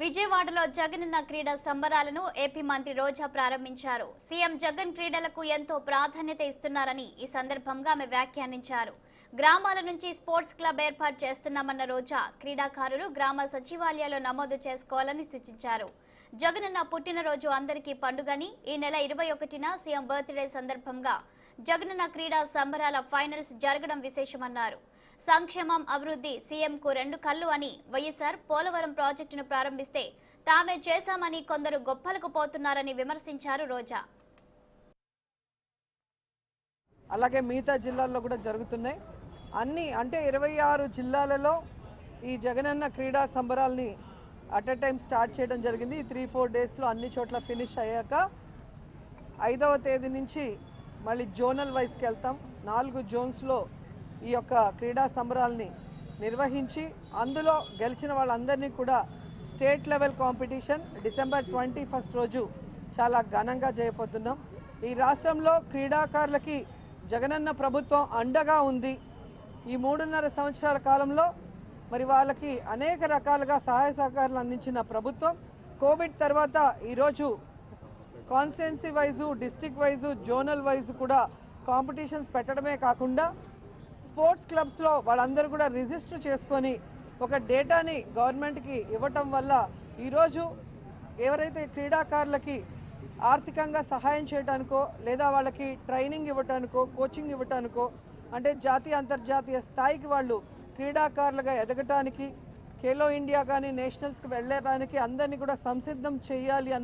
విజయవాడలో జగనన్న క్రీడా సంబరాలను ఏపీ మంత్రి రోజా ప్రారంభించారు. సీఎం జగన్ క్రీడలకు ఎంతో ప్రాధాన్యత ఇస్తున్నారని ఈ సందర్భంగా ఆమె వ్యాఖ్యానించారు. గ్రామాల నుంచి స్పోర్ట్స్ క్లబ్ ఏర్పాటు చేస్తున్నామన్న రోజా క్రీడాకారులు గ్రామ సచివాలయాల్లో నమోదు చేసుకోవాలని సూచించారు. జగనన్న పుట్టినరోజు అందరికీ పండుగని ఈ నెల ఇరవై ఒకటిన సీఎం బర్త్డే సందర్భంగా జగనన్న క్రీడా సంబరాల ఫైనల్స్ జరగడం విశేషమన్నారు. సంక్షేమం అభివృద్ధి సీఎంకు రెండు కళ్ళు అని వైఎస్ఆర్ పోలవరం ప్రాజెక్టును ప్రారంభిస్తే తామే చేశామని కొందరు గొప్పలకు పోతున్నారని విమర్శించారు రోజా. అలాగే మిగతా జిల్లాల్లో కూడా జరుగుతున్నాయి. అన్ని అంటే ఇరవై ఆరు జిల్లాలలో ఈ జగనన్న క్రీడా సంబరాల్ని అట్ ఎ టైం స్టార్ట్ చేయడం జరిగింది. ఈ త్రీ ఫోర్ డేస్లో అన్ని చోట్ల ఫినిష్ అయ్యాక ఐదవ తేదీ నుంచి మళ్ళీ జోనల్ వైస్కి వెళ్తాం. నాలుగు జోన్స్లో ఈ యొక్క క్రీడా సంబరాల్ని నిర్వహించి అందులో గెలిచిన వాళ్ళందరినీ కూడా state level competition December twenty first రోజు చాలా ఘనంగా చేయబోతున్నాం. ఈ రాష్ట్రంలో క్రీడాకారులకి జగనన్న ప్రభుత్వం అండగా ఉంది. ఈ మూడున్నర సంవత్సరాల కాలంలో మరి వాళ్ళకి అనేక రకాలుగా సహాయ సహకారాలు అందించిన ప్రభుత్వం కోవిడ్ తర్వాత ఈరోజు constituency wise district wise zonal wise కూడా కాంపిటీషన్స్ పెట్టడమే కాకుండా స్పోర్ట్స్ క్లబ్స్లో వాళ్ళందరూ కూడా రిజిస్టర్ చేసుకొని ఒక డేటాని గవర్నమెంట్కి ఇవ్వటం వల్ల ఈరోజు ఎవరైతే క్రీడాకారులకి ఆర్థికంగా సహాయం చేయడానికో లేదా వాళ్ళకి ట్రైనింగ్ ఇవ్వటానికో కోచింగ్ ఇవ్వటానికో అంటే జాతీయ అంతర్జాతీయ స్థాయికి వాళ్ళు క్రీడాకారులుగా ఎదగటానికి ఖేలో ఇండియా కానీ నేషనల్స్కి వెళ్ళడానికి అందరినీ కూడా సంసిద్ధం చేయాలి